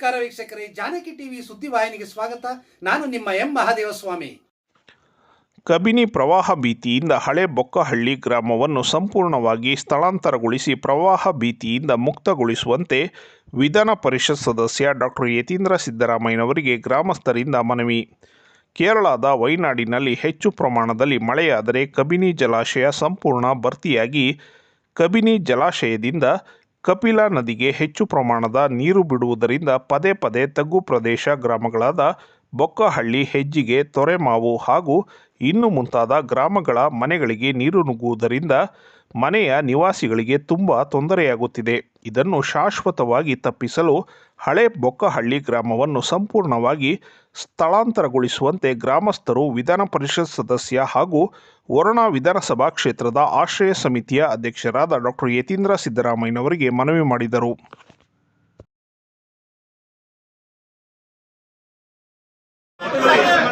ನಮಸ್ಕಾರ ವೀಕ್ಷಕರೇ, ಜಾನಕಿ ಟಿವಿ ಸುದ್ದಿವಾಹಿನಿಗೆ ಸ್ವಾಗತ. ನಾನು ನಿಮ್ಮ ಎಂ. ಮಹಾದೇವಸ್ವಾಮಿ. ಕಬಿನಿ ಪ್ರವಾಹ ಭೀತಿಯಿಂದ ಹಳೆ ಬೊಕ್ಕಹಳ್ಳಿ ಗ್ರಾಮವನ್ನು ಸಂಪೂರ್ಣವಾಗಿ ಸ್ಥಳಾಂತರಗೊಳಿಸಿ ಪ್ರವಾಹ ಭೀತಿಯಿಂದ ಮುಕ್ತಗೊಳಿಸುವಂತೆ ವಿಧಾನ ಪರಿಷತ್ ಸದಸ್ಯ ಡಾಕ್ಟರ್ ಯತೀಂದ್ರ ಸಿದ್ದರಾಮಯ್ಯನವರಿಗೆ ಗ್ರಾಮಸ್ಥರಿಂದ ಮನವಿ. ಕೇರಳದ ವೈನಾಡಿನಲ್ಲಿ ಹೆಚ್ಚು ಪ್ರಮಾಣದಲ್ಲಿ ಮಳೆಯಾದರೆ ಕಬಿನಿ ಜಲಾಶಯ ಸಂಪೂರ್ಣ ಭರ್ತಿಯಾಗಿ ಕಬಿನಿ ಜಲಾಶಯದಿಂದ ಕಪಿಲಾ ನದಿಗೆ ಹೆಚ್ಚು ಪ್ರಮಾಣದ ನೀರು ಬಿಡುವುದರಿಂದ ಪದೇ ಪದೇ ತಗ್ಗು ಪ್ರದೇಶ ಗ್ರಾಮಗಳಾದ ಬೊಕ್ಕಹಳ್ಳಿ ಹೆಜ್ಜಿಗೆ ತೊರೆಮಾವು ಹಾಗೂ ಇನ್ನು ಮುಂತಾದ ಗ್ರಾಮಗಳ ಮನೆಗಳಿಗೆ ನೀರು ನುಗ್ಗುವುದರಿಂದ ಮನೆಯ ನಿವಾಸಿಗಳಿಗೆ ತುಂಬ ತೊಂದರೆಯಾಗುತ್ತಿದೆ. ಇದನ್ನು ಶಾಶ್ವತವಾಗಿ ತಪ್ಪಿಸಲು ಹಳೆ ಬೊಕ್ಕಹಳ್ಳಿ ಗ್ರಾಮವನ್ನು ಸಂಪೂರ್ಣವಾಗಿ ಸ್ಥಳಾಂತರಗೊಳಿಸುವಂತೆ ಗ್ರಾಮಸ್ಥರು ವಿಧಾನ ಪರಿಷತ್ ಸದಸ್ಯ ಹಾಗೂ ವರುಣಾ ವಿಧಾನಸಭಾ ಕ್ಷೇತ್ರದ ಆಶ್ರಯ ಸಮಿತಿಯ ಅಧ್ಯಕ್ಷರಾದ ಡಾಕ್ಟರ್ ಯತೀಂದ್ರ ಸಿದ್ದರಾಮಯ್ಯನವರಿಗೆ ಮನವಿ ಮಾಡಿದರು.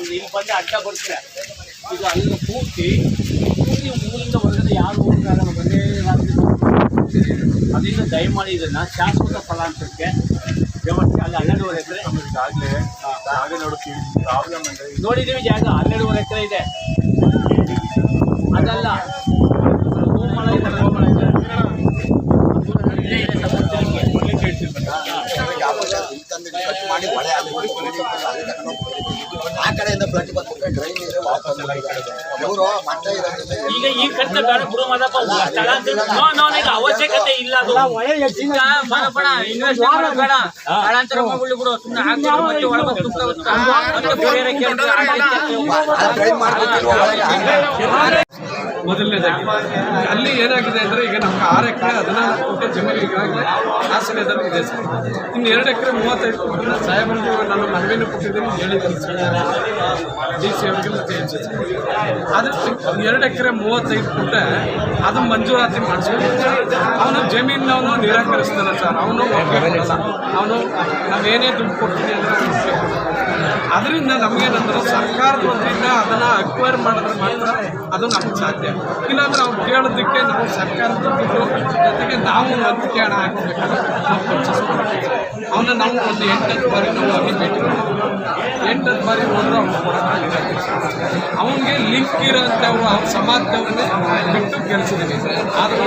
ಇಲ್ಲಿ ಬಂದು ಅಡ್ಡ ಬರ್ತಾರೆ ಇದು ಪೂರ್ತಿ ಪೂರ್ತಿ ಊರಿಂದ ಹೊರಗಡೆ ಯಾರು ಹೋಗಕ್ಕಾಗಲ್ಲ ಒಂದೇ ರಾತ್ರಿ ದಯಮಾಡಿ ಇದನ್ನು ಶಾಶ್ವತ ಫಲಾಂತರಕ್ಕೆ ವ್ಯವಸ್ಥೆ ಅಲ್ಲಿ ಹನ್ನೆರಡುವರೆ ಎಕರೆ ಈಗಾಗಲೇ ಜಾಗ ನೋಡ್ತೀವಿ ಪ್ರಾಬ್ಲಮ್ ಅಂದರೆ ನೋಡಿದ್ದೀವಿ ಜಾಗ ಹನ್ನೆರಡುವರೆ ಎಕರೆ ಇದೆ. ಅದಲ್ಲ ಗೋಮಳ ಇದೆ ಗೋಮಳ ಇದೆ ಇಲ್ಲೇ ಇದೆ ಸಮುದ್ರಕ್ಕೆ. ಮಾಡಿ ಮಳೆ ಅಲ್ಲಿ ಡ್ರೈನ್ ಇದೆ ವಾಪಸ್ ಎಲ್ಲ ಇವರು ಮಟ್ಟ ಇರೋದ್ರಿಂದ ಈಗ ಈ ಕಟ್ಟ ಬೇಡ ಬಿಡು ಮದಪ್ಪ ಸ್ಥಳಾಂತರ ನೋ ನೋ ಈಗ ಅವಶ್ಯಕತೆ ಇಲ್ಲ ಅದು ಈಗ ಬೇಡ ಬೇಡ ಇನ್ವೆಸ್ಟ್ ಮಾಡೋದು ಬೇಡ ಸ್ಥಳಾಂತರ ಮಾಡ್ಬಿಡ್ಲಿ ಬಿಡು ಸುಮ್ಮನೆ ಹಾಕ್ಬಿಡು ಮತ್ತೆ ಒಳಗೆ ತುಂಬ ಮತ್ತೆ ಬೇರೆ ಕೆಲಸ ಡ್ರೈನ್ ಮಾಡ್ಬಿಟ್ಟಿಲ್ವ ಒಳಗೆ ಮೊದಲನೇದಾಗಿ ಅಲ್ಲಿ ಏನಾಗಿದೆ ಅಂದ್ರೆ ಈಗ ನಮ್ಗೆ ಆರು ಎಕರೆ ಹದಿನಾಲ್ಕು ಕೋಟಿ ಜಮೀನು ಈಗಾಗಲೇ ಹಾಸನದಲ್ಲಿ ಇದೆ ಸರ್. ಇನ್ನು ಎರಡು ಎಕರೆ ಮೂವತ್ತೈದು ಕೋಟಿನ ಸಾಹೇಬರಿಗೆ ನಾನು ಮನವಿಯನ್ನು ಕೊಟ್ಟಿದ್ದೀನಿ ಹೇಳಿದ್ದೀನಿ ಡಿ ಸಿ ಅವರಿಗೆ ಎನ್ ಸಿ ಆದರೆ ಎರಡು ಎಕರೆ ಮೂವತ್ತೈದು ಕೋಟೆ ಅದು ಮಂಜೂರಾತಿ ಮಾಡಿಸ್ಕೊಂಡು ಅವನು ಜಮೀನವನು ನಿರಾಕರಿಸ್ತಾನೆ ಸರ್. ಅವನು ಅವನು ನಾವೇನೇ ದುಡ್ಡು ಕೊಡ್ತೀನಿ ಅಂದರೆ. ಅದರಿಂದ ನಮಗೇನಂದ್ರೆ ಸರ್ಕಾರದ ವತಿಯಿಂದ ಅದನ್ನು ಅಕ್ವೈರ್ ಮಾಡಿದ್ರೆ ಮಾತ್ರ ಅದು ನಮ್ಗೆ ಸಾಧ್ಯ. ಇಲ್ಲಾಂದ್ರೆ ಅವ್ರು ಕೇಳೋದಕ್ಕೆ ನಾವು ಸರ್ಕಾರದ ದುಡ್ಡು ಜೊತೆಗೆ ನಾವು ಒಂದು ಕೇಳ ಹಾಕಬೇಕಾದ್ರೆ ನಾವು ಅವನ್ನ ನಾವು ಒಂದು ಎಂಟತ್ತು ಬಾರಿ ನಾವು ಅಲ್ಲಿ ಭೇಟಿ ಎಂಟತ್ತು ಬಾರಿ ಹೋದ್ರೆ ಅವ್ನು ಕೊಡೋಕ್ಕಾಗಿಲ್ಲ ಅವನಿಗೆ ಲಿಂಕ್ ಇರೋಂಥವ್ರು ಅವ್ರ ಸಮಾಜದವ್ರನ್ನೇ ಬಿಟ್ಟು ಕೆಲಸದಲ್ಲಿ. ಆದರೂ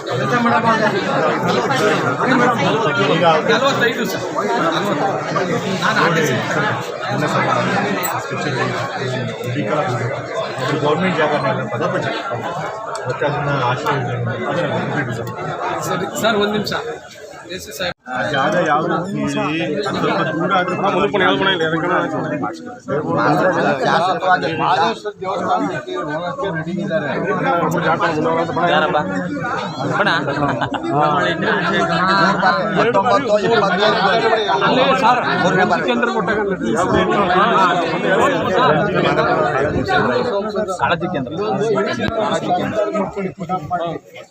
ನಲವತ್ತೈದು ಸರ್ ನಾನು ಆರ್ಟಿಸಿ ಗೌರ್ಮೆಂಟ್ ಜಾಗ ಪದಾಪಚ ಮತ್ತೆ ಅದನ್ನ ಆಶ್ರಯ ಸರಿ ಸರ್ ಒಂದು ನಿಮಿಷ ಎಸ್ ಸಿ ಸಾಹೇಬ್ ಆ ಜಾಗ ಯಾವುದು ಸ್ವಲ್ಪ ದೂರ ಬಾರಿ. ಕೇಂದ್ರ ಕೊಟ್ಟಾಗ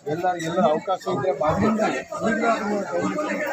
ಎಲ್ಲ ಎಲ್ಲ ಅವಕಾಶ ಇದೆ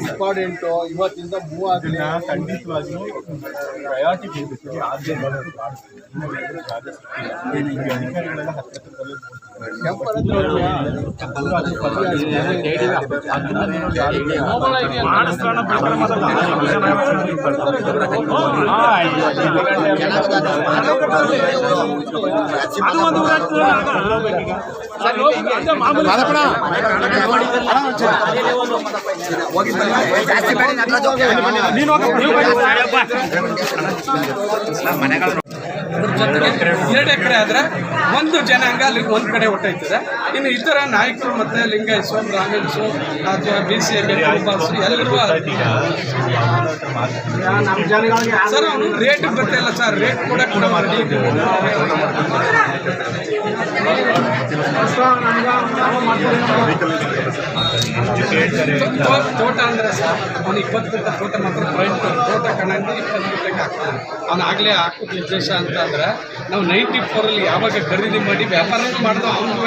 ಇಂಪಾರ್ಟೆಂಟು ಇವತ್ತಿಂದ ಮೂವ್ ಆಗಲಿ ಇದನ್ನ ಖಂಡಿತವಾಗಿಯೂ ಪ್ರಯಾರಿಟಿ ಬೇಸಿಸ್ಗೆ ಆದ್ಯತೆ ಮಾಡ್ತೀವಿ. ಈಗ ಅಧಿಕಾರಿಗಳೆಲ್ಲ ಹತ್ತಿರ ಹತ್ತಿರದಲ್ಲೇ ಎರಡು ಎಕರೆ ಆದ್ರೆ ಒಂದು ಜನಾಂಗ ಅಲ್ಲಿ ಒಂದ್ ಕಡೆ ಹೊಟ್ಟೈತದೆ ಇನ್ನು ಇತರ ನಾಯಕರು ಮತ್ತೆ ಲಿಂಗಾಯತ್ಸು ಬ್ರಾಹ್ಮಿಣ್ಸು ಅಥವಾ ಬಿ ಸಿ ಎಂ ಎಲ್ಲರೂ ಸರ್, ಅವನು ರೇಟ್ ಗೊತ್ತಿಲ್ಲ ಸರ್. ರೇಟ್ ಕೂಡ ಕೂಡ ತೋಟ ಅಂದ್ರೆ ಸರ್, ಅವನು ಇಪ್ಪತ್ತು ರೂಪಾಯಿ ತೋಟ ಮಾತ್ರ ಪ್ರೈಟ್ ತೋಟ ಕಣ್ಣಿ ಇಪ್ಪತ್ತು ಗಂಟೆಗೆ ಹಾಕ್ತಾನೆ. ಅವ್ನು ಆಗಲೇ ಹಾಕೋದು ಉದ್ದೇಶ ಅಂತ ಅಂದ್ರೆ, ನಾವು ನೈಂಟಿ ಫೋರಲ್ಲಿ ಯಾವಾಗ ಖರೀದಿ ಮಾಡಿ ವ್ಯಾಪಾರನೂ ಮಾಡ್ತೋ ಅವನಿಗೂ